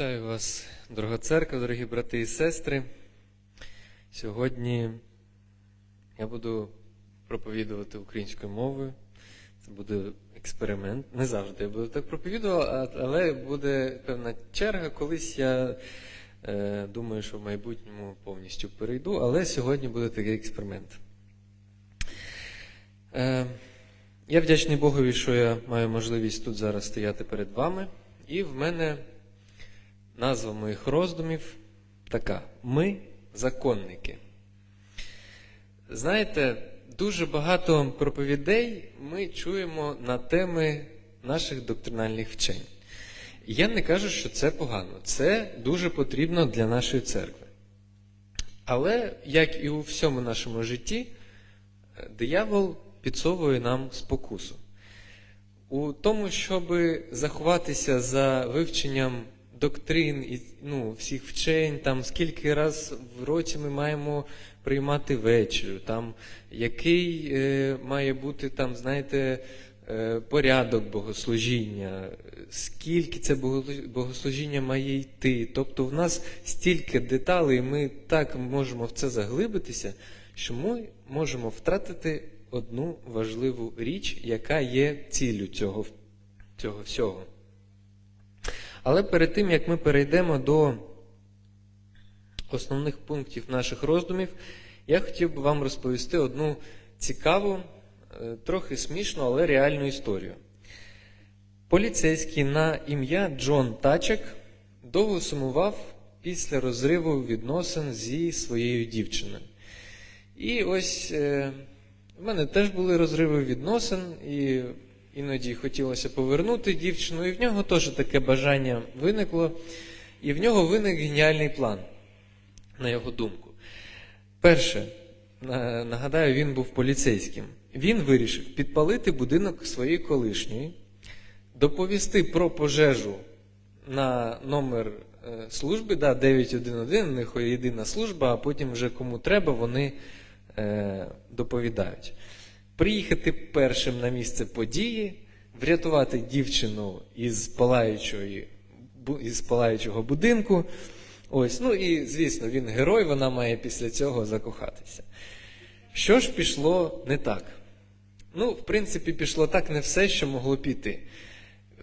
Вітаю вас, дорога церква, дорогі брати і сестри. Сьогодні я буду проповідувати українською мовою. Це буде експеримент. Не завжди я буду так проповідувати, але буде певна черга. Колись я е, думаю, що в майбутньому повністю перейду, але сьогодні буде такий експеримент. Е, я вдячний Богові, що я маю можливість тут зараз стояти перед вами. І в мене назва моїх роздумів така: Ми законники. Знаєте, дуже багато проповідей ми чуємо на теми наших доктринальних вчень. Я не кажу, що це погано. Це дуже потрібно для нашої церкви. Але, як і у всьому нашому житті, диявол підсовує нам спокусу. У тому, щоб заховатися за вивченням доктрин і ну, всіх вчень, там скільки раз в році ми маємо приймати вечерю, там який е, має бути там, знаєте, е, порядок богослужіння, скільки це богослужіння має йти. Тобто в нас стільки деталей, ми так можемо в це заглибитися, що ми можемо втратити одну важливу річ, яка є ціллю цього, цього всього. Але перед тим, як ми перейдемо до основних пунктів наших роздумів, я хотів би вам розповісти одну цікаву, е, трохи смішну, але реальну історію. Поліцейський на ім'я Джон Тачек довго сумував після розриву відносин зі своєю дівчиною. І ось е, в мене теж були розриви відносин, і іноді хотілося повернути дівчину, і в нього теж таке бажання виникло. І в нього виник геніальний план, на його думку. Перше, нагадаю, він був поліцейським. Він вирішив підпалити будинок своєї колишньої, доповісти про пожежу на номер е, служби, да, 911, у них єдина служба, а потім вже кому треба, вони е, доповідають. Приїхати першим на місце події, врятувати дівчину із палаючої, із палаючого будинку. Ось, ну і звісно, він герой, вона має після цього закохатися. Що ж пішло не так? Ну, в принципі, пішло так не все, що могло піти.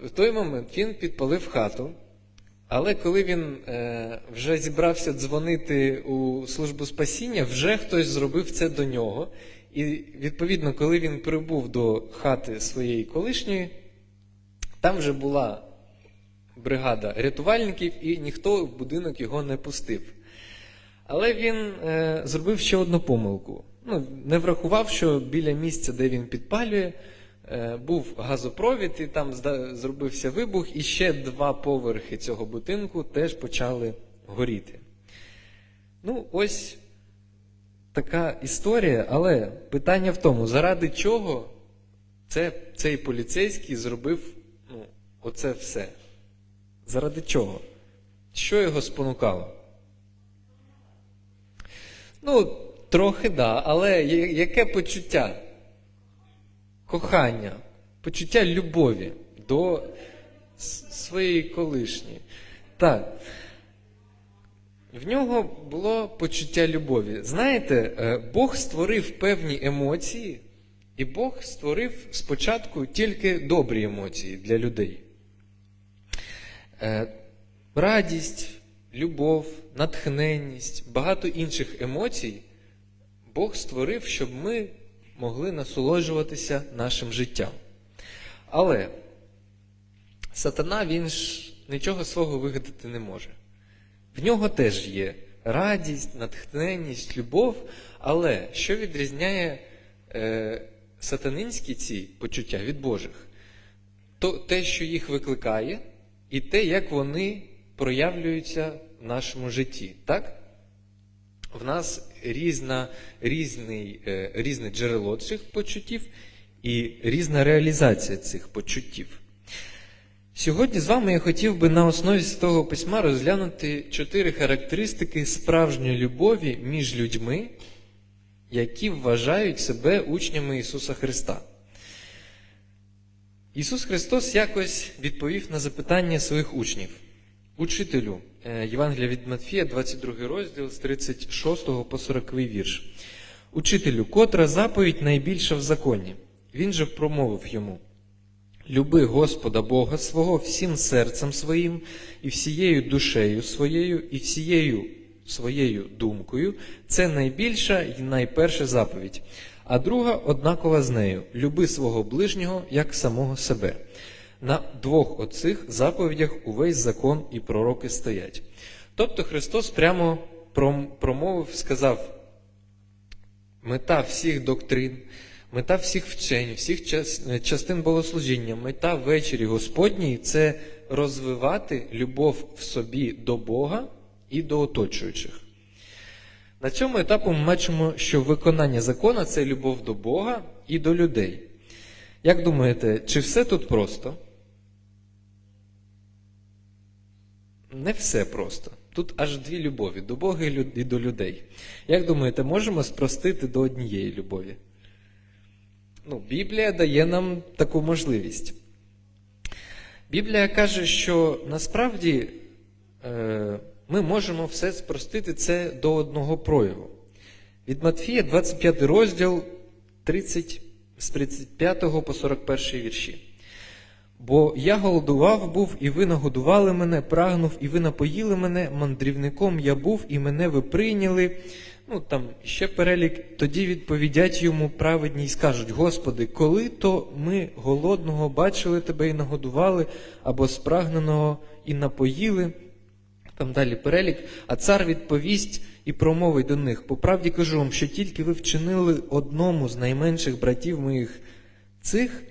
В той момент він підпалив хату, але коли він е, вже зібрався дзвонити у службу спасіння, вже хтось зробив це до нього. І відповідно, коли він прибув до хати своєї колишньої, там вже була бригада рятувальників, і ніхто в будинок його не пустив. Але він е, зробив ще одну помилку. Ну, не врахував, що біля місця, де він підпалює, е, був газопровід, і там зробився вибух, і ще два поверхи цього будинку теж почали горіти. Ну, ось така історія, але питання в тому, заради чого це, цей поліцейський зробив ну, оце все? Заради чого? Що його спонукало? Ну, трохи да, але яке почуття? Кохання, почуття любові до своєї колишньої. Так. В нього було почуття любові. Знаєте, е, Бог створив певні емоції, і Бог створив спочатку тільки добрі емоції для людей. Е, Радість, любов, натхненність, багато інших емоцій Бог створив, щоб ми могли насолоджуватися нашим життям. Але сатана він ж нічого свого вигадати не може. В нього теж є радість, натхненність, любов, але що відрізняє е, сатанинські ці почуття від Божих? То те, що їх викликає, і те, як вони проявлюються в нашому житті. Так? В нас різна, різний, е, різне джерело цих почуттів і різна реалізація цих почуттів. Сьогодні з вами я хотів би на основі Святого Письма розглянути чотири характеристики справжньої любові між людьми, які вважають себе учнями Ісуса Христа. Ісус Христос якось відповів на запитання своїх учнів. Учителю, е, Євангелія від Матфія, 22 розділ з 36 по 40 вірш. Учителю, котра заповідь найбільша в законі? Він же промовив йому: Люби Господа Бога свого всім серцем своїм, і всією душею своєю, і всією своєю думкою. Це найбільша і найперша заповідь. А друга однакова з нею: люби свого ближнього як самого себе. На двох оцих заповідях увесь закон і пророки стоять. Тобто Христос прямо промовив, сказав: мета всіх доктрин, мета всіх вчень, всіх частин богослужіння, мета вечері Господній це розвивати любов в собі до Бога і до оточуючих. На цьому етапу ми бачимо, що виконання закона це любов до Бога і до людей. Як думаєте, чи все тут просто? Не все просто. Тут аж дві любові до Бога і до людей. Як думаєте, можемо спростити до однієї любові? Ну, Біблія дає нам таку можливість. Біблія каже, що насправді е, ми можемо все спростити це до одного прояву. Від Матфія, 25 розділ 30, з 35 по 41 вірші. Бо я голодував був, і ви нагодували мене, прагнув, і ви напоїли мене, мандрівником я був, і мене ви прийняли. Ну там ще перелік. Тоді відповідять йому праведні і скажуть: Господи, коли то ми голодного бачили тебе і нагодували, або спрагненого і напоїли. Там далі перелік, а цар відповість і промовить до них: по правді кажу вам, що тільки ви вчинили одному з найменших братів моїх цих,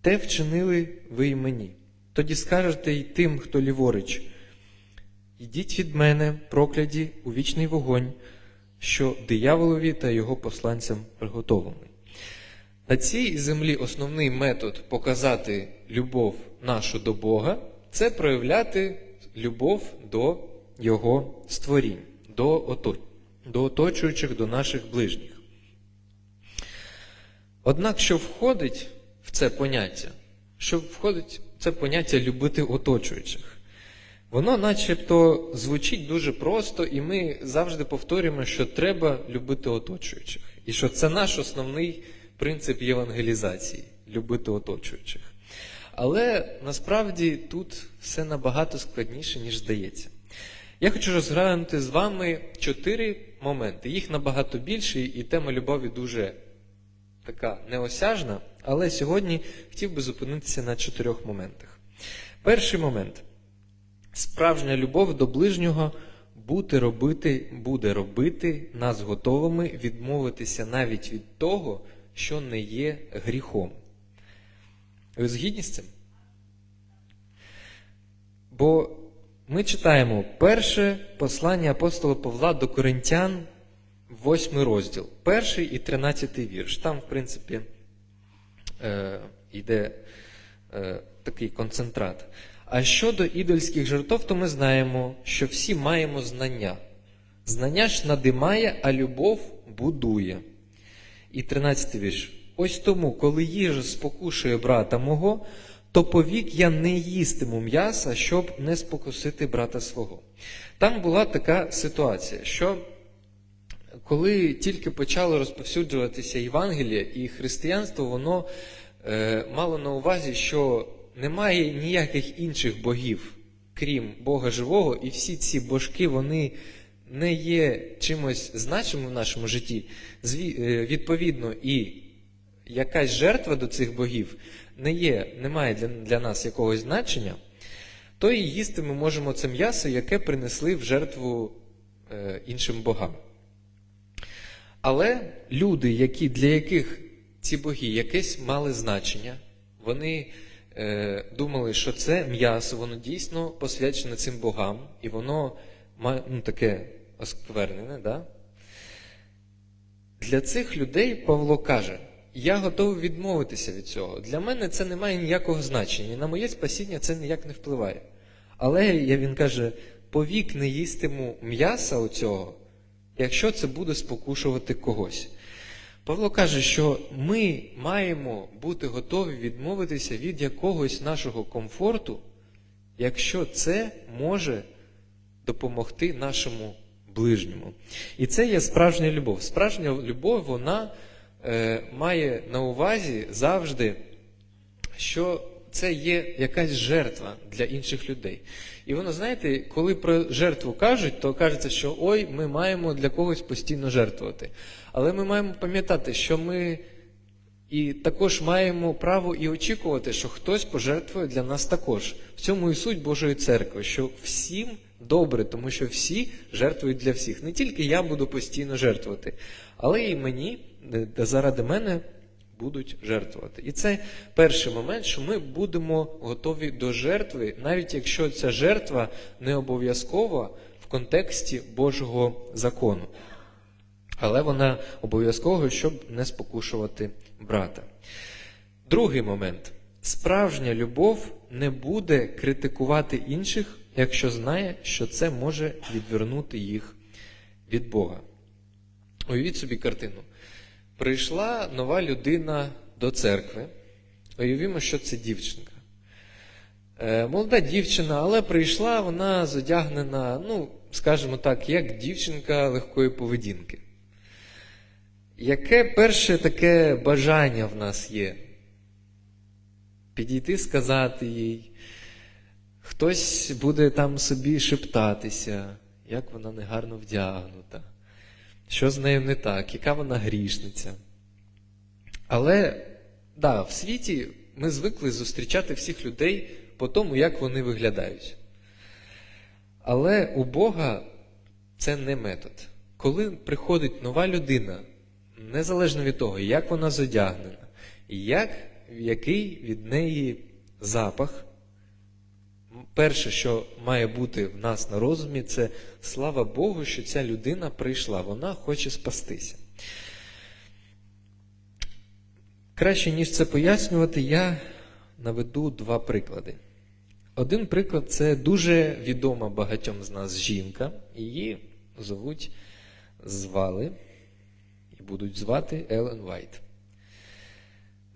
те вчинили ви й мені. Тоді скажете й тим, хто ліворуч, йдіть від мене, прокляді, у вічний вогонь, що дияволові та його посланцям приготований. На цій землі основний метод показати любов нашу до Бога це проявляти любов до Його створінь, до оточуючих, до наших ближніх. Однак, що входить в це поняття, що входить в це поняття любити оточуючих, воно начебто звучить дуже просто, і ми завжди повторюємо, що треба любити оточуючих. І що це наш основний принцип євангелізації любити оточуючих. Але насправді тут все набагато складніше, ніж здається. Я хочу розглянути з вами чотири моменти. Їх набагато більше, і тема любові дуже така неосяжна, але сьогодні хотів би зупинитися на чотирьох моментах. Перший момент справжня любов до ближнього бути робити, буде робити нас готовими відмовитися навіть від того, що не є гріхом. Ви згідні з цим? Бо ми читаємо перше послання апостола Павла до Коринтян, восьмий розділ, перший і тринадцятий вірш. Там, в принципі, е, йде е, такий концентрат. А щодо ідольських жертв, то ми знаємо, що всі маємо знання. Знання ж надимає, а любов будує. І 13 вірш. Ось тому, коли їжа спокушує брата мого, то повік я не їстиму м'яса, щоб не спокусити брата свого. Там була така ситуація, що коли тільки почало розповсюджуватися Євангеліє і християнство, воно е, мало на увазі, що немає ніяких інших богів, крім Бога живого, і всі ці божки, вони не є чимось значимим в нашому житті. Е, відповідно, і якась жертва до цих богів не є, не має для, для нас якогось значення, то і їсти ми можемо це м'ясо, яке принесли в жертву е, іншим богам. Але люди, які, для яких ці боги якесь мали значення, вони думали, що це м'ясо, воно дійсно посвячене цим богам, і воно ну, таке осквернене. Да? Для цих людей Павло каже: я готовий відмовитися від цього. Для мене це не має ніякого значення. На моє спасіння це ніяк не впливає. Але він каже: повік не їстиму м'яса оцього, якщо це буде спокушувати когось. Павло каже, що ми маємо бути готові відмовитися від якогось нашого комфорту якщо це може допомогти нашому ближньому. І це є справжня любов. Справжня любов, вона е, має на увазі завжди, що це є якась жертва для інших людей. І воно, знаєте, коли про жертву кажуть, то кажеться, що ой, ми маємо для когось постійно жертвувати. Але ми маємо пам'ятати, що ми і також маємо право і очікувати, що хтось пожертвує для нас також. В цьому і суть Божої церкви, що всім добре, тому що всі жертвують для всіх. Не тільки я буду постійно жертвувати, але і мені, заради мене будуть жертвувати. І це перший момент, що ми будемо готові до жертви, навіть якщо ця жертва не обов'язкова в контексті Божого закону. Але вона обов'язково, щоб не спокушувати брата. Другий момент. Справжня любов не буде критикувати інших, якщо знає, що це може відвернути їх від Бога. Уявіть собі картину. Прийшла нова людина до церкви. Уявімо, що це дівчинка. Е, молода дівчина, але прийшла вона зодягнена, ну, скажімо так, як дівчинка легкої поведінки. Яке перше таке бажання в нас є? Підійти сказати їй, хтось буде там собі шептатися, як вона негарно вдягнута, що з нею не так, яка вона грішниця. Але да, в світі ми звикли зустрічати всіх людей по тому, як вони виглядають. Але у Бога це не метод. Коли приходить нова людина, незалежно від того, як вона зодягнена, як, який від неї запах, перше, що має бути в нас на розумі, це слава Богу, що ця людина прийшла, вона хоче спастися. Краще, ніж це пояснювати, я наведу два приклади. Один приклад це дуже відома багатьом з нас жінка, її зовуть звали і будуть звати Елен Вайт.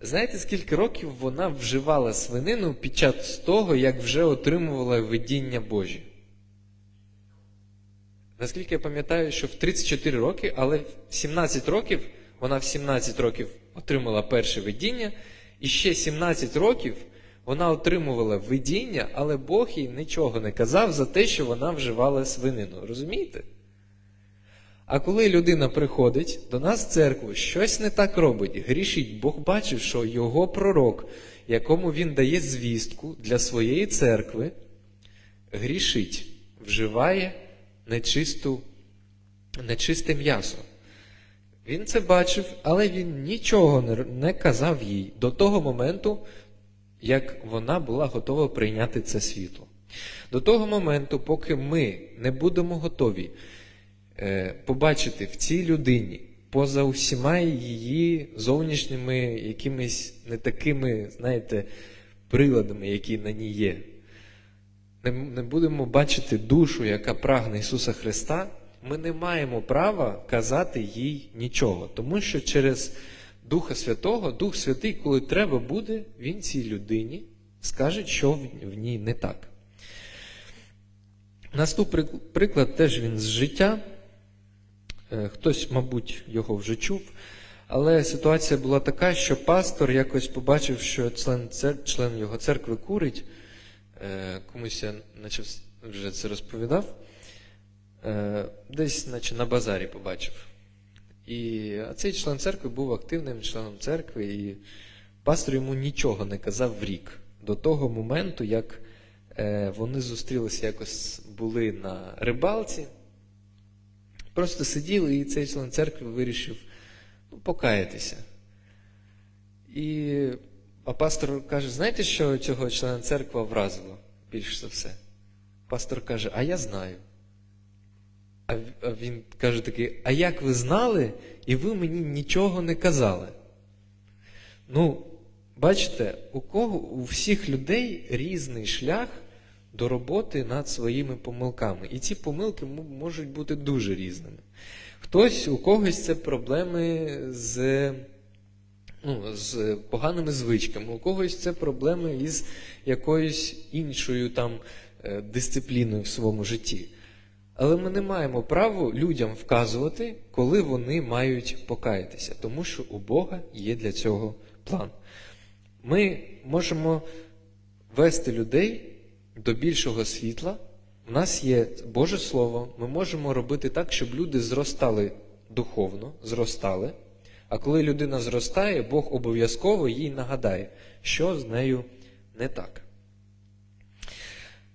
Знаєте, скільки років вона вживала свинину під час того, як вже отримувала видіння Божі? Наскільки я пам'ятаю, що в 34 роки, але в 17 років, вона в 17 років отримала перше видіння, і ще 17 років вона отримувала видіння, але Бог їй нічого не казав за те, що вона вживала свинину. Розумієте? А коли людина приходить до нас в церкву, щось не так робить, грішить, Бог бачив, що його пророк, якому він дає звістку для своєї церкви, грішить, вживає нечисту, нечисте м'ясо. Він це бачив, але він нічого не, казав їй до того моменту, як вона була готова прийняти це світло. До того моменту, поки ми не будемо готові побачити в цій людині поза усіма її зовнішніми якимись не такими, знаєте, приладами, які на ній є. Не, будемо бачити душу, яка прагне Ісуса Христа, ми не маємо права казати їй нічого, тому що через Духа Святого, Дух Святий, коли треба буде, Він цій людині скаже, що в ній не так. Наступний приклад теж він з життя. Е, Хтось, мабуть, його вже чув. Але ситуація була така, що пастор якось побачив, що член, цер... член його церкви курить. Е, Комусь я наче вже це розповідав. Е, Десь, наче на базарі побачив. І а цей член церкви був активним членом церкви, і пастор йому нічого не казав в рік до того моменту, як вони зустрілися якось були на рибалці. Просто сиділи, і цей член церкви вирішив ну, покаятися. І а пастор каже: знаєте, що цього члена церкви вразило більш за все? Пастор каже, а я знаю. А він каже такий: А як ви знали, і ви мені нічого не казали? Ну, бачите, у кого у всіх людей різний шлях до роботи над своїми помилками. І ці помилки можуть бути дуже різними. Хтось, у когось це проблеми з ну, з поганими звичками, у когось це проблеми із якоюсь іншою там е, дисципліною в своєму житті. Але ми не маємо права людям вказувати, коли вони мають покаятися, тому що у Бога є для цього план. Ми можемо вести людей до більшого світла. У нас є Боже Слово, ми можемо робити так, щоб люди зростали духовно, зростали. А коли людина зростає, Бог обов'язково їй нагадає, що з нею не так.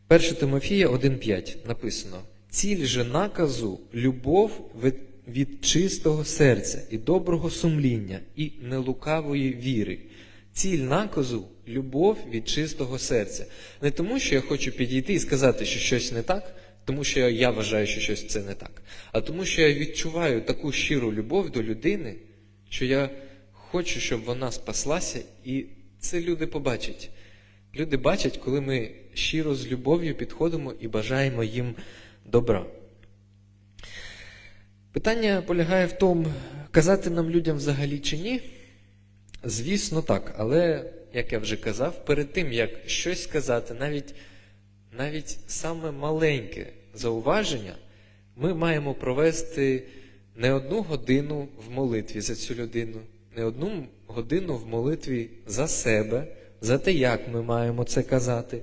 1 Тимофія 1,5 написано: Ціль же наказу любов від чистого серця і доброго сумління, і нелукавої віри. Ціль наказу любов від чистого серця. Не тому, що я хочу підійти і сказати, що щось не так, тому що я вважаю, що щось це не так, а тому, що я відчуваю таку щиру любов до людини, що я хочу, щоб вона спаслася, і це люди побачать. Люди бачать, коли ми щиро з любов'ю підходимо і бажаємо їм добра. Питання полягає в тому, казати нам людям взагалі чи ні. Звісно, так. Але, як я вже казав, перед тим, як щось сказати, навіть, навіть саме маленьке зауваження, ми маємо провести не одну годину в молитві за цю людину, не одну годину в молитві за себе, за те, як ми маємо це казати.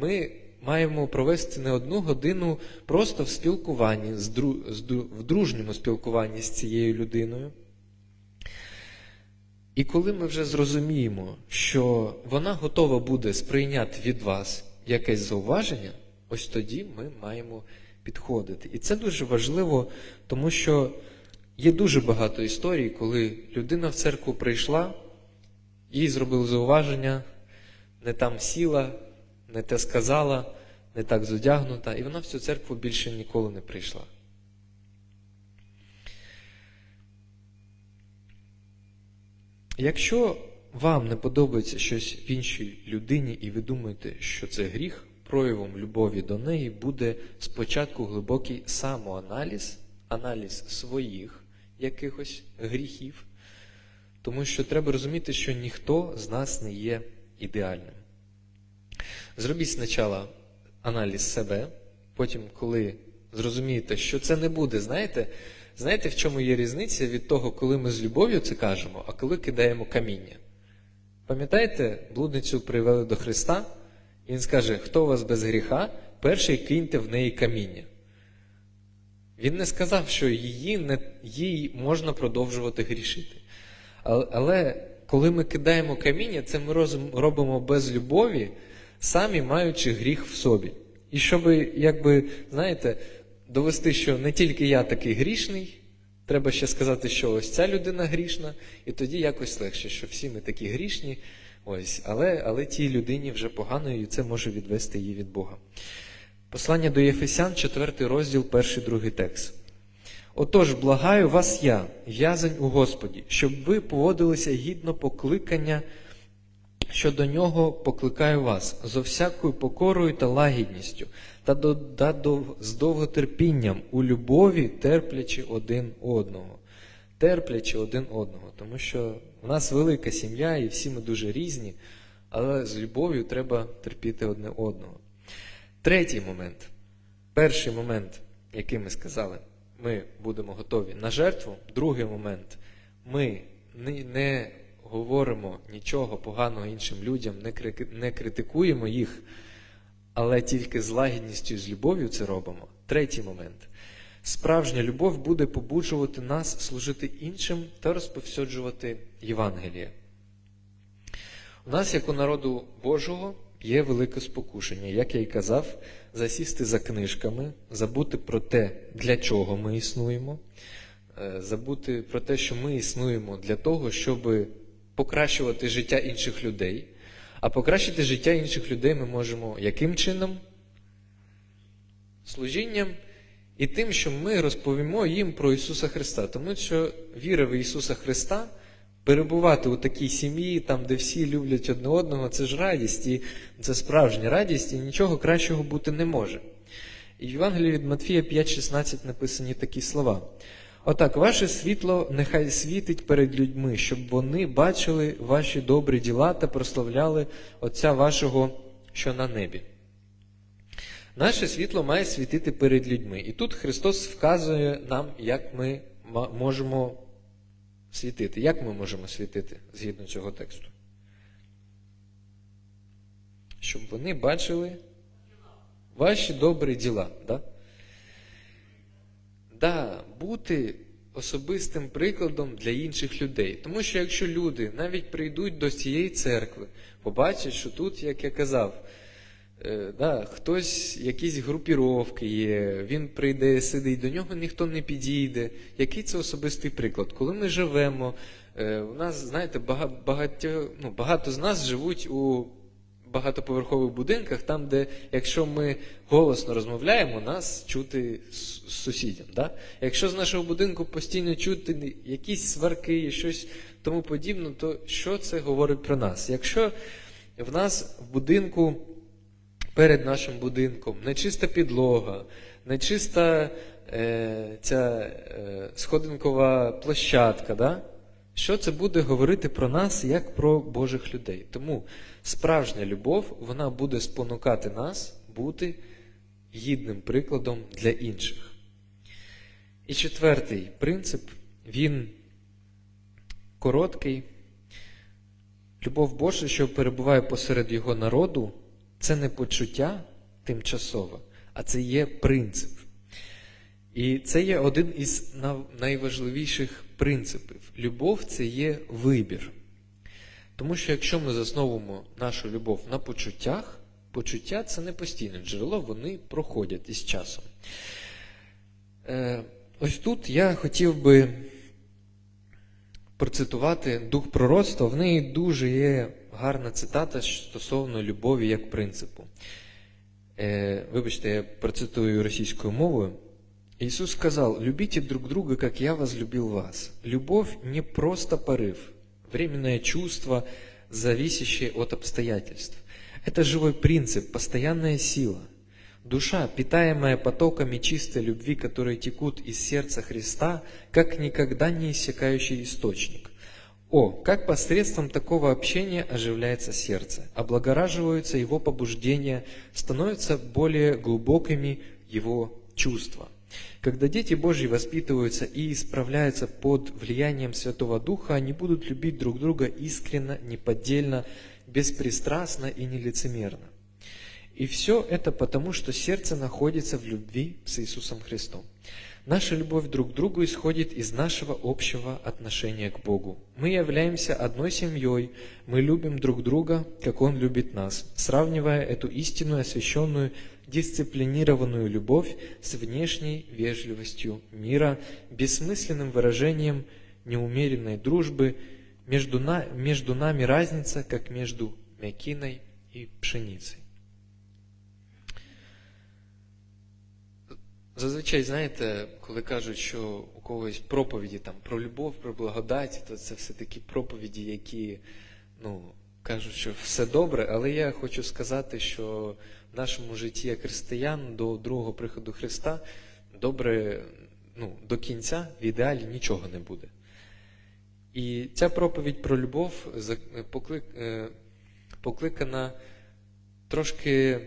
Ми маємо провести не одну годину просто в спілкуванні, в дружньому спілкуванні з цією людиною. І коли ми вже зрозуміємо, що вона готова буде сприйняти від вас якесь зауваження, ось тоді ми маємо підходити. І це дуже важливо, тому що є дуже багато історій, коли людина в церкву прийшла, їй зробили зауваження, не там сіла, не те сказала, не так зодягнута, і вона в цю церкву більше ніколи не прийшла. Якщо вам не подобається щось в іншій людині, і ви думаєте, що це гріх, проявом любові до неї буде спочатку глибокий самоаналіз, аналіз своїх якихось гріхів, тому що треба розуміти, що ніхто з нас не є ідеальним. Зробіть спочатку аналіз себе, потім, коли зрозумієте, що це не буде, знаєте, знаєте, в чому є різниця від того, коли ми з любов'ю це кажемо, а коли кидаємо каміння? Пам'ятаєте, блудницю привели до Христа, і він скаже, хто у вас без гріха, перший киньте в неї каміння. Він не сказав, що її не, їй можна продовжувати грішити. Але, але коли ми кидаємо каміння, це ми роз- робимо без любові, самі маючи гріх в собі. І щоб, якби, знаєте, довести, що не тільки я такий грішний, треба ще сказати, що ось ця людина грішна, і тоді якось легше, що всі ми такі грішні, ось, але, але тій людині вже погано, і це може відвести її від Бога. Послання до Єфесян, 4 розділ, 1, 2 текст. Отож, благаю вас я, в'язень у Господі, щоб ви поводилися гідно покликання, що до нього покликаю вас, зо всякою покорою та лагідністю, та, до, та до, з довготерпінням у любові, терплячи один одного. Терплячи один одного. Тому що в нас велика сім'я, і всі ми дуже різні, але з любов'ю треба терпіти одне одного. Третій момент. Перший момент, який ми сказали, ми будемо готові на жертву. Другий момент, ми не говоримо нічого поганого іншим людям, не, критикуємо їх, але тільки з лагідністю і з любов'ю це робимо. Третій момент. Справжня любов буде побуджувати нас служити іншим та розповсюджувати Євангеліє. У нас, як у народу Божого, є велике спокушення, як я й казав, засісти за книжками, забути про те, для чого ми існуємо, е, забути про те, що ми існуємо для того, щоб покращувати життя інших людей. А покращити життя інших людей ми можемо яким чином? Служінням і тим, що ми розповімо їм про Ісуса Христа. Тому що віра в Ісуса Христа, перебувати у такій сім'ї, там, де всі люблять одне одного, це ж радість, і це справжня радість, і нічого кращого бути не може. І в Євангелії від Матфія 5,16 написані такі слова. Отак, ваше світло нехай світить перед людьми, щоб вони бачили ваші добрі діла та прославляли Отця вашого, що на небі. Наше світло має світити перед людьми. І тут Христос вказує нам, як ми можемо світити. Як ми можемо світити згідно цього тексту? Щоб вони бачили ваші добрі діла. Да? Да, бути особистим прикладом для інших людей. Тому що якщо люди навіть прийдуть до цієї церкви, побачать, що тут, як я казав, е, да, хтось, якісь групіровки є, він прийде, сидить, до нього ніхто не підійде. Який це особистий приклад? Коли ми живемо, е, у нас, знаєте, бага- багатьо, ну, багато з нас живуть у багатоповерхових будинках, там, де якщо ми голосно розмовляємо, нас чути з сусідям. Да? Якщо з нашого будинку постійно чути якісь сварки і щось тому подібне, то що це говорить про нас? Якщо в нас в будинку перед нашим будинком нечиста підлога, нечиста е, ця е, сходинкова площадка, да? що це буде говорити про нас як про Божих людей? Тому справжня любов вона буде спонукати нас бути гідним прикладом для інших. І четвертий принцип, він короткий. Любов Божа, що перебуває посеред його народу, це не почуття тимчасове, а це є принцип. І це є один із найважливіших принципів. Любов це є вибір. Тому що якщо ми засновуємо нашу любов на почуттях, почуття це не постійне джерело, вони проходять із часом. Е, ось тут я хотів би процитувати дух пророцтва. В неї дуже є гарна цитата стосовно любові як принципу. Е, вибачте, я процитую російською мовою. Иисус сказал, любите друг друга, как я возлюбил вас. Любовь не просто порыв, временное чувство, зависящее от обстоятельств. Это живой принцип, постоянная сила. Душа, питаемая потоками чистой любви, которые текут из сердца Христа, как никогда не иссякающий источник. О, как посредством такого общения оживляется сердце, облагораживаются его побуждения, становятся более глубокими его чувства. Когда дети Божьи воспитываются и исправляются под влиянием Святого Духа, они будут любить друг друга искренно, неподдельно, беспристрастно и нелицемерно. И все это потому, что сердце находится в любви с Иисусом Христом. Наша любовь друг к другу исходит из нашего общего отношения к Богу. Мы являемся одной семьей, мы любим друг друга, как Он любит нас, сравнивая эту истинную, освященную, дисциплинированную любовь с внешней вежливостью мира, бессмысленным выражением неумеренной дружбы, между, на- между нами разница, как между мякиной и пшеницей. Зазвичай, знаєте, коли кажуть, що у когось проповіді там про любов, про благодать, то це все такі проповіді, які ну, кажуть, що все добре, але я хочу сказати, що в нашому житті як християн до другого приходу Христа добре ну, до кінця в ідеалі нічого не буде. І ця проповідь про любов е, покликана трошки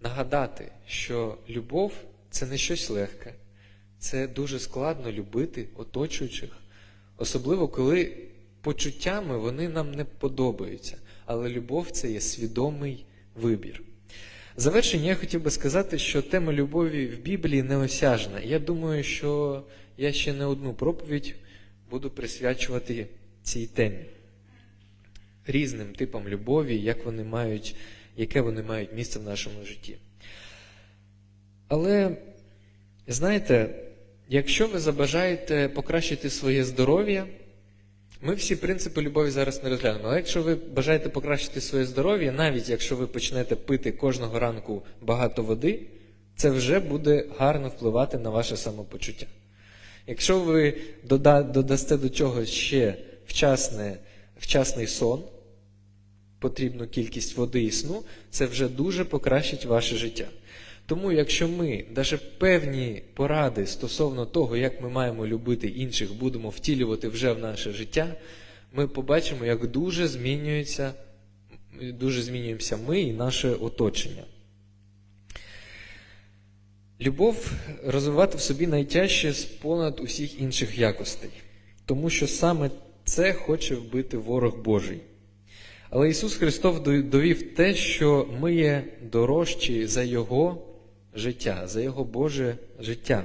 нагадати, що любов це не щось легке, це дуже складно любити оточуючих, особливо коли почуттями вони нам не подобаються. Але любов це є свідомий вибір. Завершення я хотів би сказати, що тема любові в Біблії неосяжна. Я думаю, що я ще не одну проповідь буду присвячувати цій темі різним типам любові, як вони мають, яке вони мають місце в нашому житті. Але, знаєте, якщо ви забажаєте покращити своє здоров'я, ми всі принципи любові зараз не розглянемо. Але якщо ви бажаєте покращити своє здоров'я, навіть якщо ви почнете пити кожного ранку багато води, це вже буде гарно впливати на ваше самопочуття. Якщо ви дода- додасте до чого ще вчасне, вчасний сон, потрібну кількість води і сну, це вже дуже покращить ваше життя. Тому, якщо ми навіть певні поради стосовно того, як ми маємо любити інших, будемо втілювати вже в наше життя, ми побачимо, як дуже змінюється, дуже змінюємося ми і наше оточення. Любов розвивати в собі найтяжче з понад усіх інших якостей, тому що саме це хоче вбити ворог Божий. Але Ісус Христос довів те, що ми є дорожчі за Його життя, за Його Боже життя.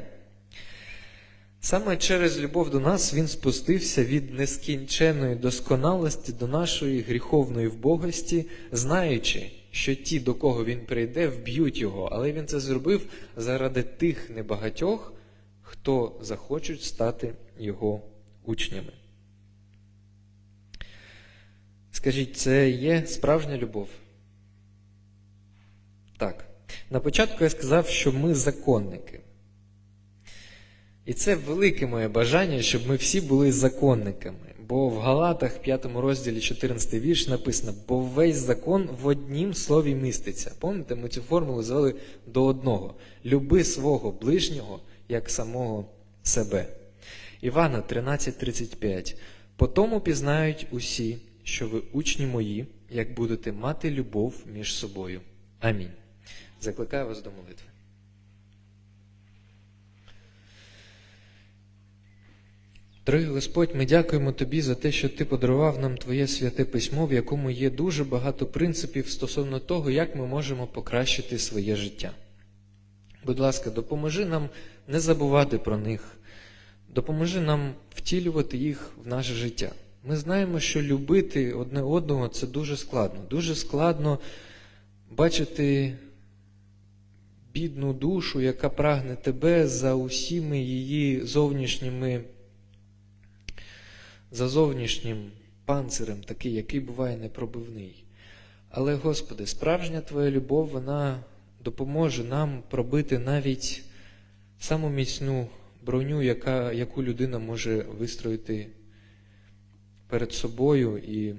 Саме через любов до нас Він спустився від нескінченої досконалості до нашої гріховної вбогості, знаючи, що ті, до кого він прийде, вб'ють його, але він це зробив заради тих небагатьох, хто захочуть стати його учнями. Скажіть, це є справжня любов? Так. На початку я сказав, що ми законники. І це велике моє бажання, щоб ми всі були законниками. Бо в Галатах, 5 розділі 14 вірш написано, бо весь закон в однім слові міститься. Пам'ятаєте, ми цю формулу звели до одного. Люби свого ближнього, як самого себе. Івана 13:35. По тому пізнають усі, що ви учні мої, як будете мати любов між собою. Амінь. Закликаю вас до молитви. Дорогий Господь, ми дякуємо Тобі за те, що Ти подарував нам Твоє святе письмо, в якому є дуже багато принципів стосовно того, як ми можемо покращити своє життя. Будь ласка, допоможи нам не забувати про них, допоможи нам втілювати їх в наше життя. Ми знаємо, що любити одне одного це дуже складно. Дуже складно бачити бідну душу, яка прагне тебе за усіми її зовнішніми за зовнішнім панцирем, такий, який буває непробивний. Але, Господи, справжня Твоя любов, вона допоможе нам пробити навіть саму міцну броню, яка, яку людина може вистроїти перед собою і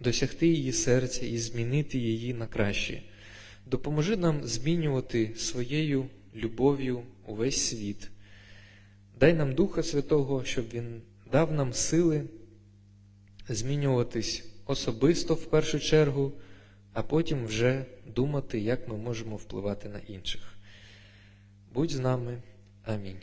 досягти її серця і змінити її на краще. Допоможи нам змінювати своєю любов'ю увесь світ. Дай нам Духа Святого, щоб Він дав нам сили змінюватись особисто в першу чергу, а потім вже думати, як ми можемо впливати на інших. Будь з нами. Амінь.